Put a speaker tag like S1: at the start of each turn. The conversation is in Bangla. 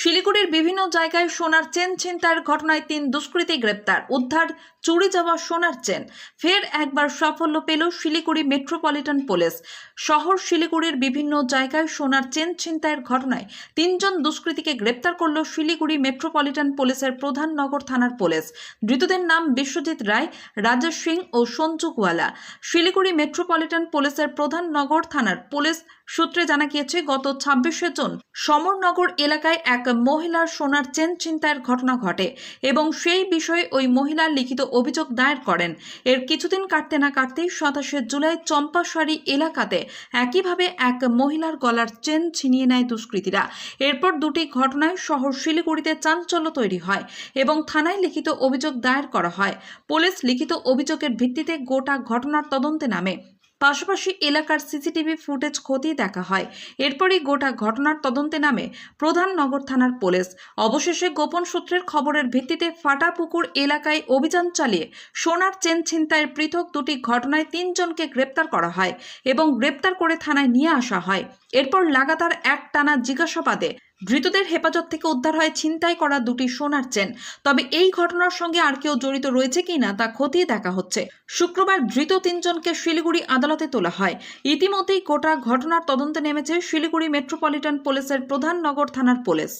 S1: শিলিগুড়ির বিভিন্ন জায়গায় সোনার চেন ছিনতাইয়ের ঘটনায় তিন দুষ্কৃতী গ্রেপ্তার। উদ্ধার, চুরি যাওয়া সোনার চেন। ফের একবার সাফল্য পেল শিলিগুড়ি মেট্রোপলিটন পুলিশ। শহর শিলিগুড়ির বিভিন্ন জায়গায় সোনার চেন ছিনতাইয়ের ঘটনায় তিনজন দুষ্কৃতীকে গ্রেপ্তার করল শিলিগুড়ি মেট্রোপলিটন পুলিশের প্রধান নগর থানার পুলিশ। ধৃতদের নাম বিশ্বজিৎ রায়, রাজেশ সিং ও সঞ্জু গোয়ালা। শিলিগুড়ি মেট্রোপলিটন পুলিশের প্রধান নগর থানার পুলিশ সূত্রে জানা গিয়েছে, গত ছাব্বিশে জুন সমরনগর এলাকায় এক মহিলার সোনার চেন ছিনতাইয়ের ঘটনা ঘটে এবং সেই বিষয়ে ওই মহিলা লিখিত অভিযোগ দায়ের করেন। এর কিছুদিন কাটতে না কাটতেই সাতাশে জুলাই চম্পাশাড়ি এলাকাতে একইভাবে এক মহিলার গলার চেন ছিনিয়ে নেয় দুষ্কৃতীরা। এরপর দুটি ঘটনায় শহর শিলিগুড়িতে চাঞ্চল্য তৈরি হয় এবং থানায় লিখিত অভিযোগ দায়ের করা হয়। পুলিশ লিখিত অভিযোগের ভিত্তিতে গোটা ঘটনার তদন্তে নামে। পাশাপাশি এলাকার সিসিটিভি ফুটেজ খতিয়ে দেখা হয়। এরপরই গোটা ঘটনার তদন্তে নামে প্রধান নগর থানার পুলিশ। অবশেষে গোপন সূত্রের খবরের ভিত্তিতে ফাটাপুকুর এলাকায় অভিযান চালিয়ে সোনার চেন ছিনতাইয়ের পৃথক দুটি ঘটনায় তিনজনকে গ্রেপ্তার করা হয় এবং গ্রেপ্তার করে থানায় নিয়ে আসা হয়। এরপর লাগাতার এক টানা জিজ্ঞাসাবাদে ধৃতদের হেফাজত থেকে উদ্ধার হয় ছিনতাই করা দুটি সোনার চেন। তবে এই ঘটনার সঙ্গে আর কেউ জড়িত রয়েছে কিনা তা খতিয়ে দেখা হচ্ছে। শুক্রবার ধৃত তিনজনকে শিলিগুড়ি আদালতে তোলা হয়। ইতিমধ্যেই গোটা ঘটনার তদন্তে নেমেছে শিলিগুড়ি মেট্রোপলিটন পুলিশের প্রধান নগর থানার পুলিশ।